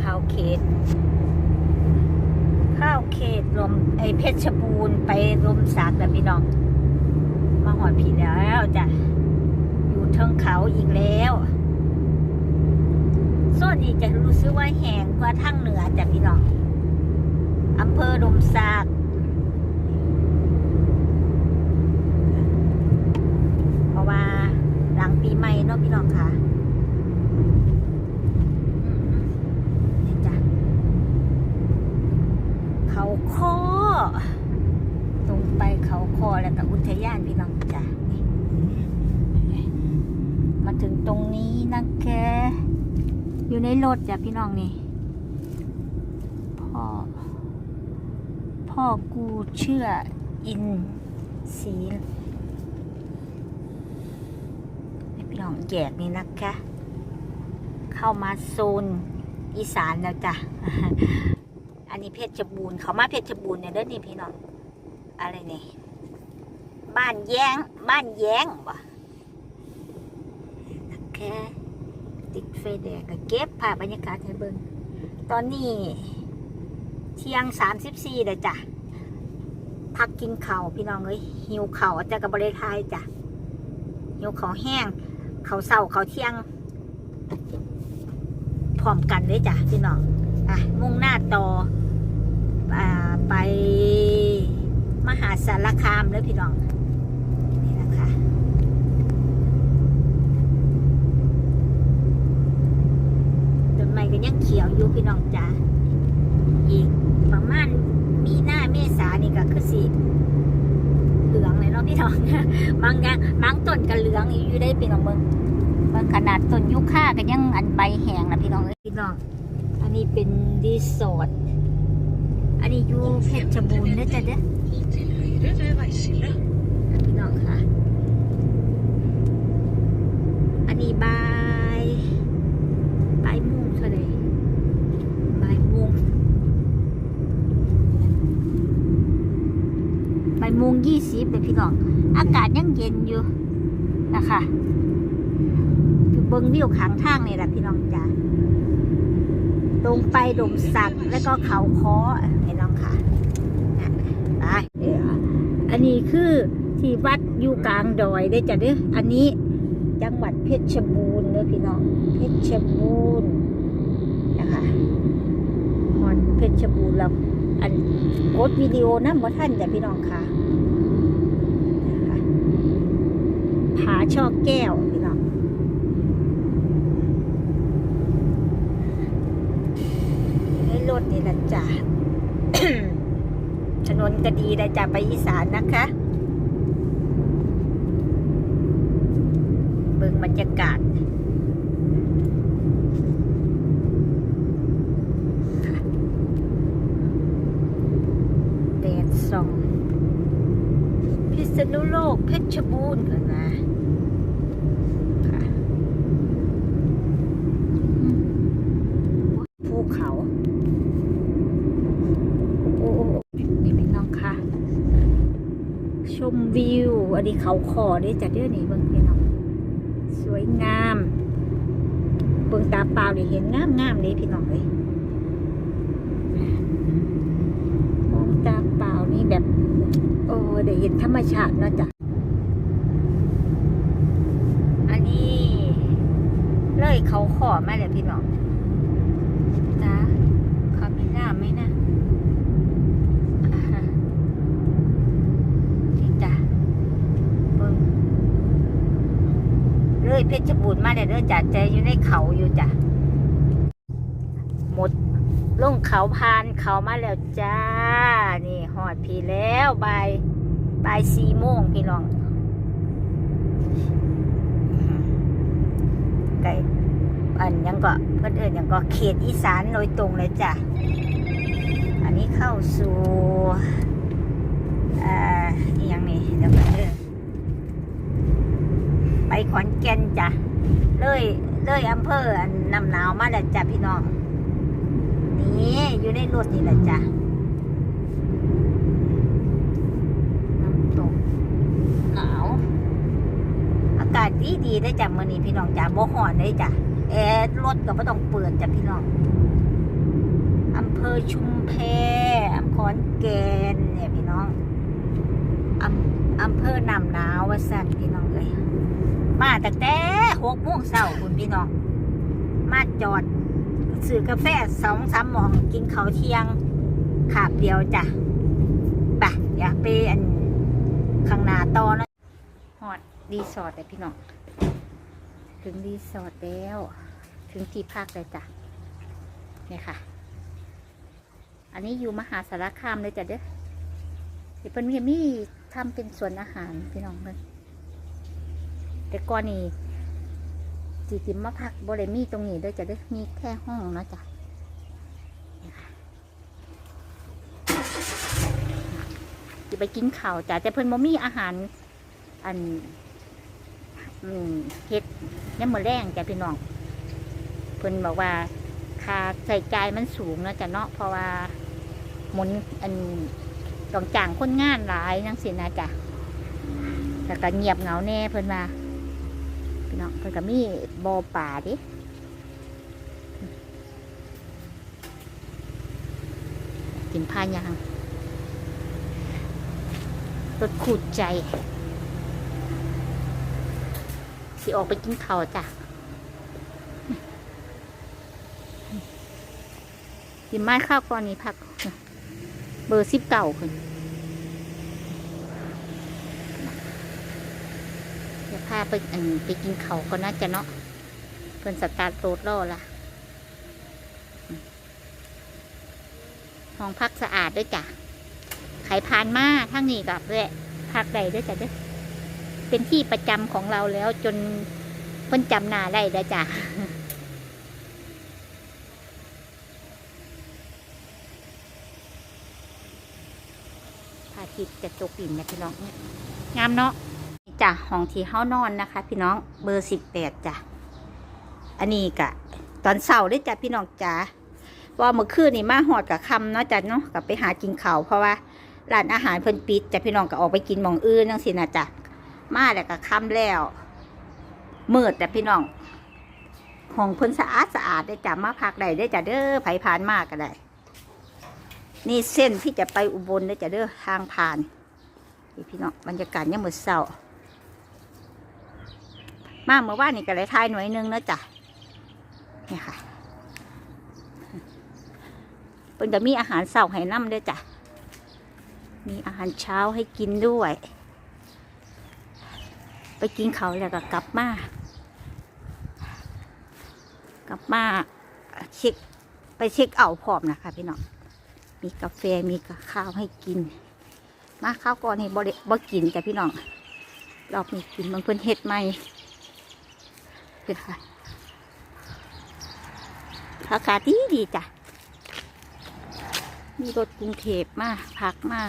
เข้าเขตเข้าเขตลมไอเพชรบูรณ์ไปลมสักแล้วพี่น้อง มาหอดผีแล้วจ้ะอยู่เทิงเขาอีกแล้วส่วนนี้จะรู้สึกว่าแห้งกว่าทางเหนือจ้ะพี่น้องอำเภอลมสัก เพราะว่าหลังปีใหม่เนาะพี่น้องค่ะอืมนี่จ้ะเขาคอตรงไปเขาคอแล้วก็อุทยานพี่น้องจ้ะนี่มาถึงตรงนี้นะแก อยู่ในรถจ้ะพี่น้องนี่ พ่อ พ่อกูเชื่ออินสีพี่น้องแยกนี่นะคะ เข้ามาโซนอีสานแล้วจ้ะ อันนี้เพชรบูรณ์เขามาเพชรบูรณ์เนี่ยเด้อนี่พี่น้อง อะไรนี่ บ้านแย้ง บ้านแย้งบ่นะคะ ติดไฟแดงก็เก็บภาพบรรยากาศให้เบิ่งตอนนี้ เที่ยงสามสิบสี่เลยจ้ะ พักกินข้าวพี่น้องเอ้ยหิวข้าวจะกับบริทายจ้ะหิวข้าวแห้งข้าวเศร้าข้าวเที่ยงพร้อมกันเลยจ้ะพี่น้องอะมุ่งหน้าต่ออ่าไปมหาสารคามเลยพี่น้อง นี่นะคะ ต้นไม้ ก็ยังเขียวอยู่พี่น้องจ้ะอีกประมาณมีหน้าเมษานี่ก็คือสิเหลืองเลยเนาะพี่น้องบางอย่างบางต้นก็เหลืองอยู่ได้พี่น้องเบิ่งบางขนาดต้นยุค่าก็ยังอันใบแห้งนะพี่น้องพี่น้อง อันนี้เป็นรีสอร์ทอันนี้อยู่เพชรบูรณ์นะจ๊ะเด้อพี่น้องค่ะ อันนี้บ้ายบายโมุงเท่าไหร่บายโมุงบายโมุงยี่สิบเลยพี่น้อง อากาศยังเย็นอยู่นะคะอยู่เบิงวิวขางทางนี่แหละพี่น้องจ้าตรงไปดมสักแล้วก็เขาคอพี่น้องค่ะไปเดี๋ยวอันนี้คือที่วัดอยู่กลางดอยได้จ้ะเด้ออันนี้จังหวัดเพชรบูรณ์เด้อพี่น้องเพชรบูรณ์นะคะฮอนเพชรบูรณ์แล้วอันกดวิดีโอนะบ่ท่านจ้ะพี่น้องค่ะนะคะผาช่อแก้วพี่น้อง ในร ถนี่แหละจ้ะถนนก็ดีได้จะไปอีสานนะคะเบิ่งบรรยากาศแดดส่อง พิษณุโลกเพชรบูรณ์เพิ่นะอืมภูเขา โอ้โอ้นี่พี่น้องค่ะ ชมวิว อันนี้เขาคอได้จัดเด้อนี่เบิ่งพี่น้องสวยงามเบิ่งตาเปล่าได้เห็นงามงามเลยพี่น้องเลยมองตาเปล่านี่แบบ โอ้ได้เห็นธรรมชาติเนาะจ้ะอันนี้ เลยเขาขอมาเลยพี่น้องจ้ามีน้ำไหมนะ อ่าฮะนี่จ้ะเบิ่ง เพชรบูรณ์มาเด้อจ้ะใจอยู่ในเขาอยู่จ้ะหมดลงเขาพานเขามาแล้วจ้า นี่หอดพี่แล้วบายบายสี่โมงพี่น้องไก่อันยังก็เพื่อนเอื่นยังก็เขตอีสานโดยตรงเลยจ้ะ อันนี้เข้าสู่อ่าอหยังนี่เดี๋ยวก่อนเด้อ ไปขอนแก่นจ้ะเลยเลยอำเภอนำหนาวมาแล้วจ้ะพี่น้องนี่อยู่ในรถนี่แหละจ้ะน้ำตกหนาวอากาศดีดีได้จ้ะมื่อนี้พี่น้องจ้ะบ่ฮ้อนเลยจ้ะแอร์รถก็ไม่ต้องเปิดจ้ะพี่น้องอำเภอชุมแพอำขอนแก่นเนี่ยพี่น้องอำอำเภอนำหนาววาสันพี่น้องเลย มาแต่แต่หกโมงเช้าคุณพี่น้อง มาจอดซื้อกาแฟสองสามหมองกินเขาเที่ยงขาบเดียวจ้ะไปอยากไปอันข้างหน้าต่อนะฮอดรีสอร์ทเลยพี่น้อง ถึงรีสอร์ทแล้ว ถึงที่พักเลยจ้ะเนี่ยค่ะ อันนี้อยู่มหาสารคามเลยจ้ะเด้อเดี๋ยวเพิ่นมีมีทำเป็นสวนอาหารพี่น้องเพิ่น แต่ก่อนนี้จีจิมมาพักบริมีตรงนี้เด้วยจะเด้มีแค่ห้องนะจ้ะจะไปกินข้าวจ้ะแต่เพิ่นบ่มีอาหาร อันเฮ็ดเนี่ยมือแรงจ้ะพี่น้อง เพิ่นบอกว่าค่าใส่ใจมันสูงนะจ้ะเนาะเพราะว่าหมุนอันต้องจ้างคนงานหลายนังสินะจ้ะแต่ก็เงียบเหงาแน่เพิ่นมา พี่น้องเพิ่นก็มีบ่อป่าดิกินผ้ายางรถขูดใจ สิออกไปกินข้าวจ้ะกินไม้ข้าวก่อนนี้พัก เบอร์สิบเก่าคนเดี๋ยว พาไปอันไปกินเขาก็น่าจะเนาะเพิ่นสตาร์ทรถรอละห้องพักสะอาดด้วยจ้ะไขพานมาทั้งนี้กับแวะพักใดด้วยจ้ะเด้อเป็นที่ประจำของเราแล้วจนเพิ่นจำหน้าได้แล้วจ้ะพาทิตจะตกดินนะพี่น้องงามเนาะ จ้ะห้องที่เฮานอนนะคะ พี่น้องเบอร์สิบแปดจ้ะอันนี้กะ ตอนเสาร์ได้จ้ะพี่น้องจ้ะว่าเมื่อคืนนี่มาหอดกับคำเนาะจ้ะเนาะกับไปหากินเขาเพราะว่าร้านอาหารเพิ่นปิดจ้ะพี่น้องก็ออกไปกินหมองอื่นนั่งสินะจ้ะมาแล้วก็ค่ำแล้วมืดแต่พี่น้องห้องเพิ่นสะอาดสะอาดได้จ้ะมาพักได้ได้จ้ะเด้อไผผ่านมากก็ได้นี่เส้นที่จะไปอุบลเด้อจะเด้อทางผ่านพี่น้องบรรยากาศยังหมืดเศร้า มาเมื่อวานนี่ก็เลยทายหน่วยหนึงนะจ้ะนี่ค่ะเป็นจะมีอาหารเสาให้น้ำด้วยจ้ะ มีอาหารเช้าให้กินด้วย ไปกินเขาแล้วก็กลับมากลับมาเช็คไปเช็คเอาพร้อมนะคะพี่น้อง มีกาแฟมีกับข้าวให้กิน มาข้าวก่อนให้บ่บ่กินจ้ะพี่น้องรอบนี้กินบางเพิ่นเฮ็ดใหม่ เพื่อค่ะอากาศดีดีจ้ะ มีรถกรุงเทพมาพักมา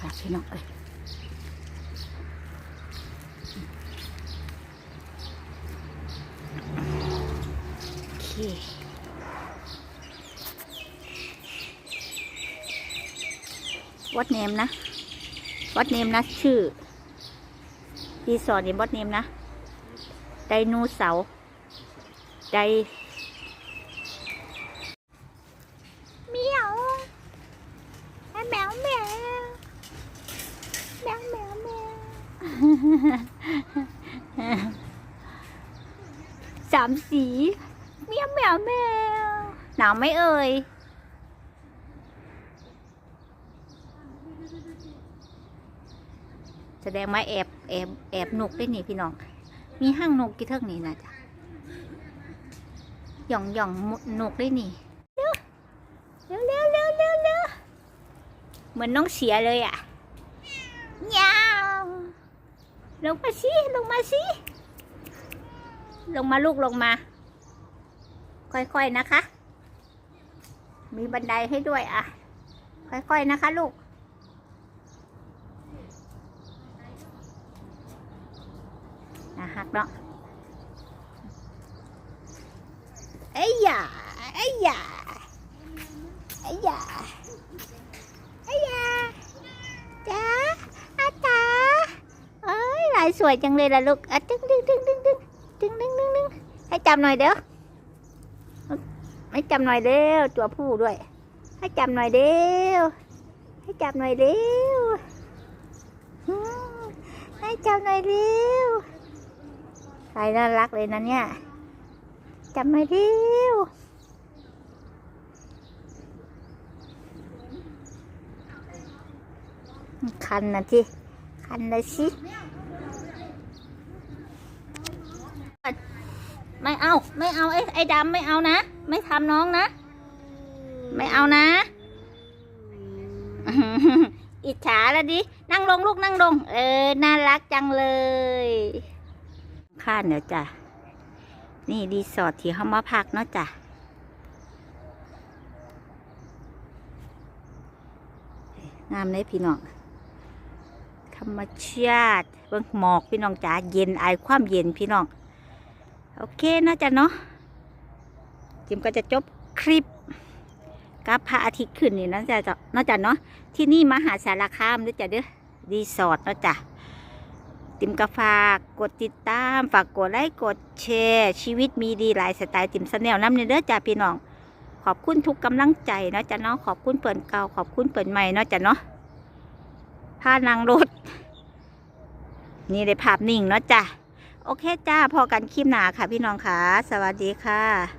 ค่ะพี่น้องเอ้ยโอเควัดเนมนะวัดเนมนะ ชื่อรีสอร์ทเนี่ยวัดเนมนะ ไดโนเสาร์ไดเมียวแมวแมวแมวแมวแมวสามสีเมียวแมวแมวหนาวไหมเอ่ยแสดงว่าแอบแอบแอบนกได้นี่พี่น้อง มีห้างนกกี่เท่านี้นะจ๊ะหย่องหย่องมุดนกได้นี่เร็วเร็วเร็วเร็วเร็วเร็วเหมือนน้องเสียเลยอะยาวลงมาสิลงมาสิลงมาลูกลงมา ค่อยๆนะคะ มีบันไดให้ด้วยอะ ค่อยๆนะคะลูก นะฮัก เนาะไอ้ยาไอ้ยาไอ้ยาไอ้ยาจ้าอาตาเอ้ยลายสวยจังเลยล่ะลูกอะดึงดึงดึงดึงดึงดึงดึงดึงดึงให้จำหน่อยเด้อไม่จำหน่อยเด้อตัวผู้ด้วย ให้จับหน่อยเดียวให้จับหน่อยเดียวอืมให้จับหน่อยเดียว ใครน่ารักเลยนะเนี่ย จับหน่ดียวคันนะที่คันเลยสิไม่เอา ไม่เอาไอ้ไอ้ดำไม่เอานะ ไม่ทำน้องนะ ไม่เอานะ อิจฉาแล้วดิ นั่งลงลูกนั่งลง เออ น่ารักจังเลย้านเดี๋ยวจ้ะ นี่รีสอร์ทที่เขามาพักเนาะจ้ะ งามเลยพี่น้อง ธรรมชาติเบิ่งหมอกพี่น้องจ๋า เย็นไอายความเย็นพี่น้อง โอเคเนาะจ้ะเนาะ จิมก็จะจบคลิปกับพระอาทิตย์ขึ้นนี่นะจ๊ะจ๊ะเนาะจ๊ะเนาะ ที่นี่มหาสารคามด้วยจ้ะเด้อรีสอร์ทเนาะจ๊ะ ติมก็ฝากกดติดตาม ฝากกดไลค์กดแชร์ ชีวิตมีดีหลายสไตล์ติมสแนลน้ำเนเด้อจ้ะพี่น้อง ขอบคุณทุกกำลังใจเนาะจ๊ะเนาะขอบคุณเปิ่นเก่าขอบคุณเปิ่นใหม่เนาะจ๊ะเนาะพานางรถ นี่ได้ภาพนิ่งเนาะจ้ะโอเคจ้าพอกันคลิปหนาค่ะพี่น้องค่ะ สวัสดีค่ะ